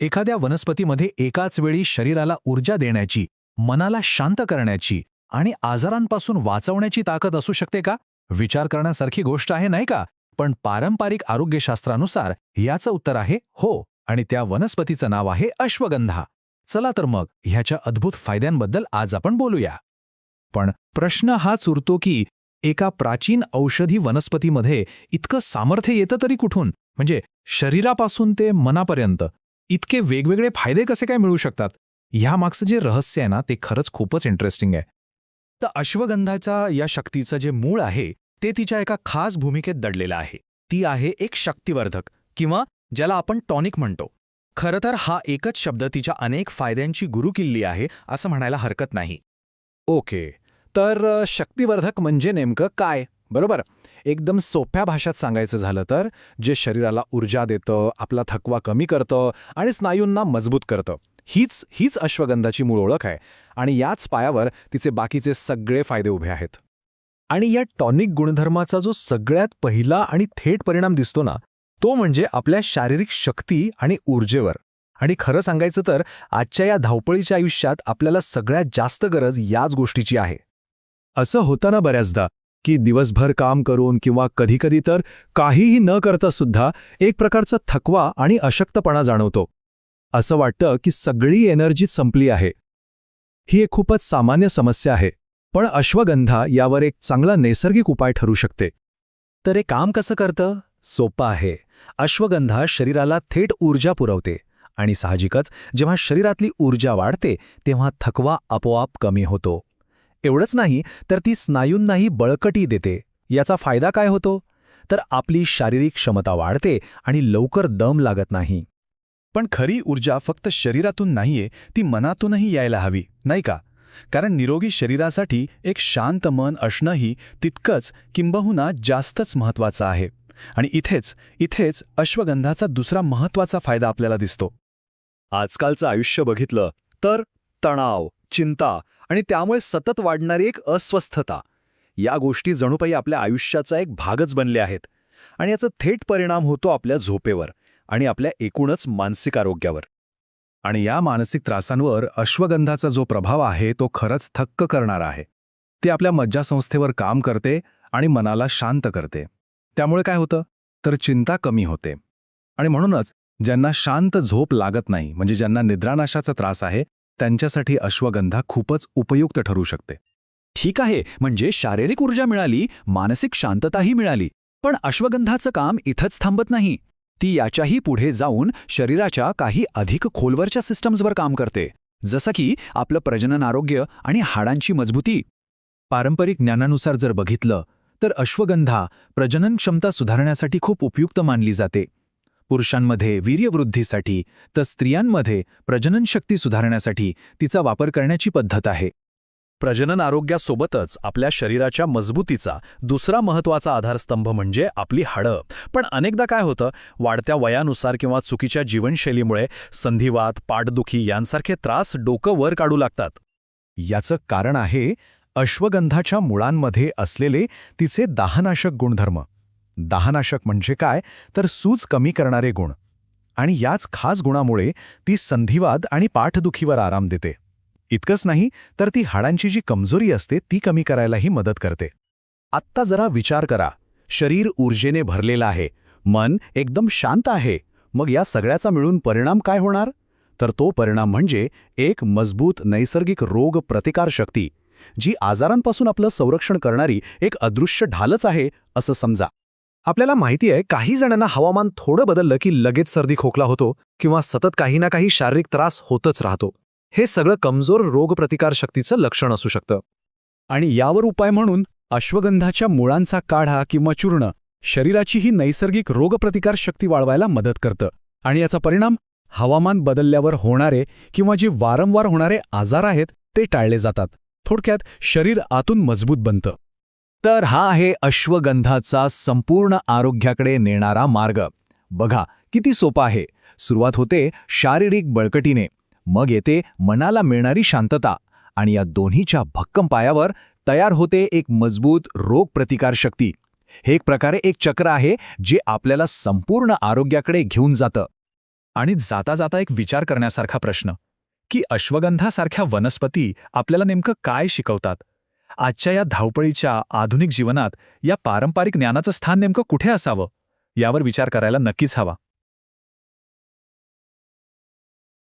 एखाद्या वनस्पतीमध्ये एकाच वेळी शरीराला ऊर्जा देण्याची मनाला शांत करण्याची आणि आजारांपासून वाचवण्याची ताकद असू शकते का? विचार करण्यासारखी गोष्ट आहे नाही का? पण पारंपरिक आरोग्यशास्त्रानुसार याचं उत्तर आहे हो आणि त्या वनस्पतीचं नाव आहे अश्वगंधा. चला तर मग ह्याच्या अद्भुत फायद्यांबद्दल आज आपण बोलूया. पण प्रश्न हाच उरतो की एका प्राचीन औषधी वनस्पतीमध्ये इतकं सामर्थ्य येतं तरी कुठून? म्हणजे शरीरापासून ते मनापर्यंत. इतके वेगवेगळे फायदे कसे काय मिळू शकतात? ह्यामागचं जे रहस्य आहे ना ते खरंच खूपच इंटरेस्टिंग आहे. तर अश्वगंधाच्या या शक्तीचं जे मूळ आहे ते तिच्या एका खास भूमिकेत दडलेलं आहे. ती आहे एक शक्तिवर्धक किंवा ज्याला आपण टॉनिक म्हणतो. खरं तर हा एकच शब्द तिच्या अनेक फायद्यांची गुरुकिल्ली आहे असं म्हणायला हरकत नाही. ओके. तर शक्तिवर्धक म्हणजे नेमकं काय? बरोबर? एकदम सोप्या भाषेत सांगायचं झालं तर जे शरीराला ऊर्जा देतं आपला थकवा कमी करतं आणि स्नायूंना मजबूत करतं. हीच हीच अश्वगंधाची मूळ ओळख आहे आणि याच पायावर तिचे बाकीचे सगळे फायदे उभे आहेत. आणि या टॉनिक गुणधर्माचा जो सगळ्यात पहिला आणि थेट परिणाम दिसतो ना तो म्हणजे आपल्या शारीरिक शक्ती आणि ऊर्जेवर. आणि खरं सांगायचं तर आजच्या या धावपळीच्या आयुष्यात आपल्याला सगळ्यात जास्त गरज याच गोष्टीची आहे. असं होतं ना बऱ्याचदा की दिवसभर काम करून किंवा कधीकधी तर काहीही न करता सुद्धा एक प्रकारचा थकवा आणि अशक्तपणा जाणवतो. असं वाटतं की सगळी एनर्जी संपली आहे. ही एक खूपच सामान्य समस्या आहे पण अश्वगंधा यावर एक चांगला नैसर्गिक उपाय ठरू शकते. तर हे काम कसं करतं? सोपं आहे. अश्वगंधा शरीराला थेट ऊर्जा पुरवते आणि साहजिकच जेव्हा शरीरातली ऊर्जा वाढते तेव्हा थकवा आपोआप कमी होतो. एवढंच नाही तर ती स्नायूंनाही बळकटी देते. याचा फायदा काय होतो? तर आपली शारीरिक क्षमता वाढते आणि लवकर दम लागत नाही. पण खरी ऊर्जा फक्त शरीरातून नाहीये ती मनातूनही यायला हवी नाही का? कारण निरोगी शरीरासाठी एक शांत मन असणंही तितकंच किंबहुना जास्तच महत्वाचं आहे. आणि इथेच इथेच अश्वगंधाचा दुसरा महत्त्वाचा फायदा आपल्याला दिसतो. आजकालचं आयुष्य बघितलं तर तणाव चिंता आणि त्यामुळे सतत वाढणारी एक अस्वस्थता. या गोष्टी जणूपाई आपल्या आयुष्याचा एक भागच बनले आहेत. आणि याचा थेट परिणाम होतो आपल्या झोपेवर आणि आपल्या एकूणच मानसिक आरोग्यावर. आणि या मानसिक त्रासांवर अश्वगंधाचा जो प्रभाव आहे तो खरंच थक्क करणारा आहे. ते आपल्या मज्जासंस्थेवर काम करते आणि मनाला शांत करते. त्यामुळे काय होतं? तर चिंता कमी होते. आणि म्हणूनच ज्यांना शांत झोप लागत नाही म्हणजे ज्यांना निद्रानाशाचा त्रास आहे त्यांच्यासाठी अश्वगंधा खूपच उपयुक्त ठरू शकते. ठीक आहे म्हणजे शारीरिक ऊर्जा मिळाली मानसिक शांतताही मिळाली पण अश्वगंधाचं काम इथंच थांबत नाही. ती याच्याही पुढे जाऊन शरीराच्या काही अधिक खोलवरच्या सिस्टम्सवर काम करते जसं की आपलं प्रजनन आरोग्य आणि हाडांची मजबूती. पारंपरिक ज्ञानानुसार जर बघितलं तर अश्वगंधा प्रजनन क्षमता सुधारण्यासाठी खूप उपयुक्त मानली जाते. पुरुषांमध्ये वीर्यवृद्धीसाठी तर स्त्रियांमध्ये प्रजननशक्ती सुधारण्यासाठी तिचा वापर करण्याची पद्धत आहे. प्रजनन आरोग्यासोबतच आपल्या शरीराच्या मजबूतीचा दुसरा महत्त्वाचा आधारस्तंभ म्हणजे आपली हाडं. पण अनेकदा काय होतं वाढत्या वयानुसार किंवा चुकीच्या जीवनशैलीमुळे संधिवात पाठदुखी यांसारखे त्रास डोकं वर काढू लागतात. याचं कारण आहे अश्वगंधाच्या मुळांमध्ये असलेले तिचे दाहनाशक गुणधर्म. दाहनाशक म्हणजे काय? तर सूज कमी करणारे गुण. आणि याच खास गुणामुळे ती संधिवाद आणि पाठदुखीवर आराम देते. इतकंच नाही तर ती हाडांची जी कमजोरी असते ती कमी करायलाही मदत करते. आत्ता जरा विचार करा. शरीर ऊर्जेने भरलेलं आहे. मन एकदम शांत आहे. मग या सगळ्याचा मिळून परिणाम काय होणार? तर तो परिणाम म्हणजे एक मजबूत नैसर्गिक रोग प्रतिकारशक्ती जी आजारांपासून आपलं संरक्षण करणारी एक अदृश्य ढालच आहे असं समजा. आपल्याला माहिती आहे काही जणांना हवामान थोडं बदललं की लगेच सर्दी खोकला होतो किंवा सतत काही ना काही शारीरिक त्रास होतच राहतो. हे सगळं कमजोर रोगप्रतिकारशक्तीचं लक्षण असू शकतं. आणि यावर उपाय म्हणून अश्वगंधाच्या मुळांचा काढा किंवा चूर्ण शरीराची ही नैसर्गिक रोगप्रतिकार शक्ती वाढवायला मदत करतं. आणि याचा परिणाम हवामान बदलल्यावर होणारे किंवा जे वारंवार होणारे आजार आहेत ते टाळले जातात. थोडक्यात शरीर आतून मजबूत बनतं. तर हा आहे अश्वगंधाचा संपूर्ण आरोग्याकडे नेणारा मार्ग. बघा किती सोपा आहे. सुरुवात होते शारीरिक बळकटीने. मग येते मनाला मिळणारी शांतता आणि या दोन्हीच्या भक्कम पायावर तयार होते एक मजबूत रोगप्रतिकारशक्ती हे एक प्रकारे एक चक्र आहे जे आपल्याला संपूर्ण आरोग्याकडे घेऊन जातं. आणि जाता जाता एक विचार करण्यासारखा प्रश्न. की अश्वगंधासारख्या वनस्पती आपल्याला नेमकं काय शिकवतात? आजच्या या धावपळीच्या आधुनिक जीवनात या पारंपरिक ज्ञानाचं स्थान नेमकं कुठे असावं? यावर विचार करायला नक्कीच हवा.